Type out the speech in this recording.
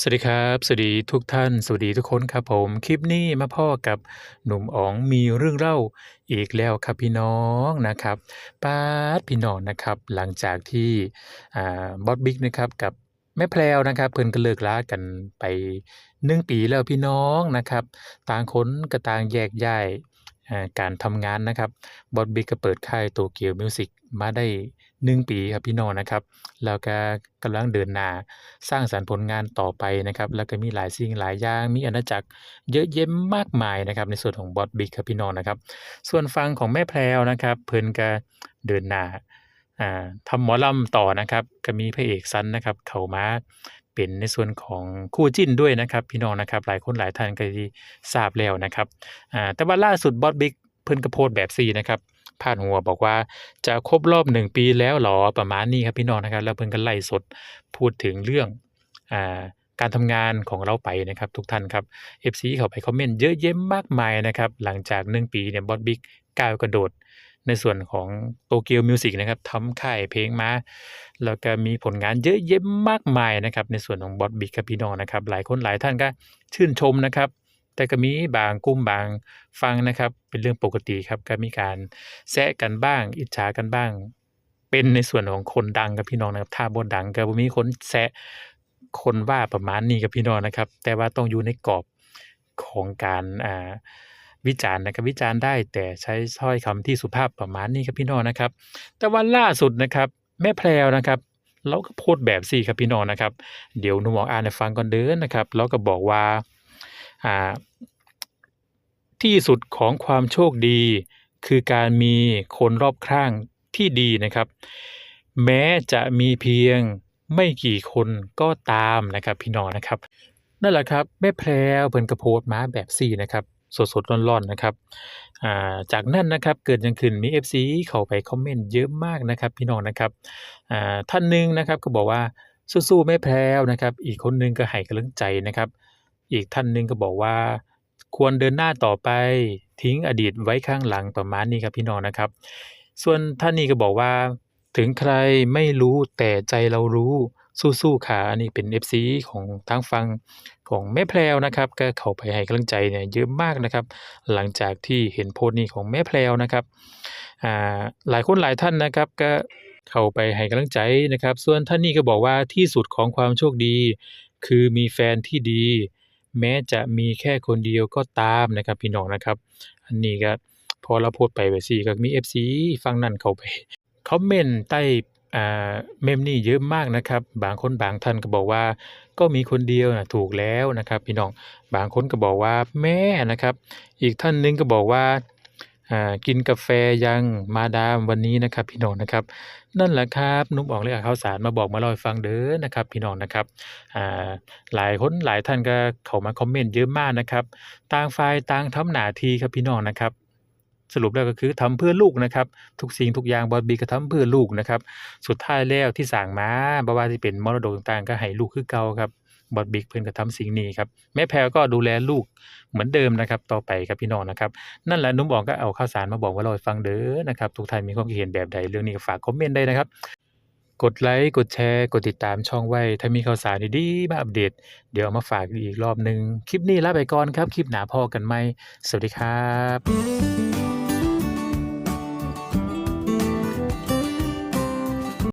สวัสดีครับ สวัสดีทุกท่าน สวัสดีทุกคนครับผม คลิปนี้มาพ้อกับหนุ่มอ๋องมีเรื่องเล่าอีกแล้วครับพี่น้องนะครับป๊าดพี่น้องนะครับ หลังจากที่บอสบิ๊กนะครับกับแม่แพรวนะครับ เพิ่นก็เลิกรากันไป1ปีแล้วพี่น้องนะครับ ต่างคนก็ต่างแยกย้าย การทำงานนะครับบอสบิ๊กก็เปิดค่ายโตเกียวมิวสิกมาได้หนึ่งปีครับพี่น้องนะครับ แล้วก็กำลังเดินหน้าสร้างสรรค์ผลงานต่อไปนะครับ แล้วก็มีหลายสิ่งหลายอย่าง มีอาณาจักรเยอะแยะมากมายนะครับ ในส่วนของบอสบิ๊กครับพี่น้องนะครับ ส่วนฟังของแม่แพรวนะครับ เพิ่นก็เดินหน้า อ่าทำหมอลำต่อนะครับ ก็มีพระเอกซันนะครับ เขามาเป็นในส่วนของคู่จิ้นด้วยนะครับ พี่น้องนะครับ หลายคนหลายท่านก็สิทราบแล้วนะครับอ่าแต่ว่าล่าสุดบอสบิ๊กเพิ่นก็โพสต์แบบซีนะครับพาดหัวบอกว่า"จะครบรอบ1ปีแล้วหรอ?"ประมาณนี้ครับพี่น้องนะครับ แล้วเพิ่นก็ไลฟ์สดพูดถึงเรื่องอ่าการทำงานของเลาไปนะครับ ทุกท่านครับ FC เข้าไปคอมเมนต์เยอะแยะมากมายนะครับ หลังจาก 1 ปีเนี่ยบอสบิ๊กก้าวกระโดด ในส่วนของ Tokyo Music นะครับทำค่ายเพลงมา แล้วก็มีผลงานเยอะแยะมากมายนะครับในส่วนของบอสบิ๊กครับพี่น้องนะครับ หลายคนหลายท่านก็ชื่นชมนะครับแต่ก็มีบางกลุ่มบางฝั่งนะครับ เป็นเรื่องปกติครับก็มีการแซะกันบ้าง อิจฉากันบ้าง เป็นในส่วนของคนดังครับพี่น้องนะครับ ถ้าบ่ดังก็มีคนแซะคนว่าประมาณนี้ครับพี่น้องนะครับ แต่ว่าต้องอยู่ในกรอบของการอ่า วิจารณ์นะครับวิจารณ์ได้แต่ใช้ถ้อยคำที่สุภาพประมาณนี้ครับพี่น้องนะครับ แต่ว่าล่าสุดนะครับแม่แพรวนะครับเลาก็โพสต์แบบซี่ครับพี่น้องนะครับ เดี๋ยวหนูหมออ่านให้ฟังก่อนเด้อนะครับเลาก็บอกว่าอ่า"ที่สุดของความโชคดี คือการมีคนรอบข้างที่ดีนะครับ แม้จะมีเพียงไม่กี่คนก็ตาม"นะครับพี่น้องนะครับนั่นแหละครับแม่แพรวเพิ่นก็โพสมาแบบซี่นะครับ สดๆร้อนๆนะครับาจากนั้นนะครับเกิดยังขึ้นมี FC เข้าไปคอมเมนต์เยอะมากนะครับ พี่น้องนะครับท่านหนึ่งนะครับก็บอกว่า"สู้ๆแม่แพรว"นะครับ อีกคนหนึ่งก็ให้กำลังใจนะครับ อีกท่านหนึ่งก็บอกว่า"ควรเดินหน้าต่อไปทิ้งอดีตไว้ข้างหลัง"ประมาณนี้ครับพี่น้องนะครับ ส่วนท่านนี้ก็บอกว่า"ถึงใครไม่รู้แต่ใจเรารู้ สู้ๆค่ะ"อันนี้เป็น FC ของทางฝั่งของแม่แพรวนะครับก็เข้าไปให้กำลังใจเนี่ยเยอะมากนะครับ หลังจากที่เห็นโพสต์นี้ของแม่แพรวนะครับอ่าหลายคนหลายท่านนะครับก็เข้าไปให้กำลังใจนะครับ ส่วนท่านนี้ก็บอกว่า"ที่สุดของความโชคดี คือมีแฟนที่ดี แม้จะมีแค่คนเดียวก็ตาม"นะครับพี่น้องนะครับ อันนี้ก็พอเราโพสต์ไปแบบซี่ก็มี FC ฝั่งนั้นเข้าไปคอมเมนต์ใต้ เมมนี้เยอะมากนะครับ บางคนบางท่านก็บอกว่า"ก็มีคนเดียวนะถูกแล้ว"นะครับ พี่น้องบางคนก็บอกว่า"แม่"นะครับ อีกท่านหนึ่งก็บอกว่า"กินกาแฟยังมาดามวันนี้"นะครับ พี่น้องนะครับ นั่นแหละครับนุ่มอ๋องเลยเอาข่าวสารมาบอกมาเล่าให้ฟังเด้อนะครับ พี่น้องนะครับหลายคนหลายท่านก็เข้ามาคอมเมนต์เยอะมากนะครับต่างฝ่ายต่างทำหน้าที่ครับพี่น้องนะครับ สรุปแล้วก็คือทำเพื่อลูกนะครับ ทุกสิ่งทุกอย่างบอดบีก็ทำเพื่อลูกนะครับ สุดท้ายแล้วที่สั่งมาบ่ว่าสิเป็นมรดกต่างๆ ก็ให้ลูกคือเก่าครับบอดบิ๊กเพื่อนก็ทำสิ่งนี้ครับแม่แพรก็ดูแลลูกเหมือนเดิมนะครับ ต่อไปครับพี่น้องนะครับ นั่นแหละนุ่มบองก็เอาข่าวสารมาบอกมาเล่าฟังเด้อนะครับ ทุกท่านมีความคิดเห็นแบบใดเรื่องนี้ก็ฝากคอมเมนต์ได้นะครับ กดไลค์กดแชร์ กดติดตามช่องไว้ ถ้ามีข่าวสารดีๆมาอัปเดต เดี๋ยวเอามาฝากอีกรอบหนึ่งคลิปนี้ลาไปก่อนครับ คลิปหนาพอกันไหม สวัสดีครับ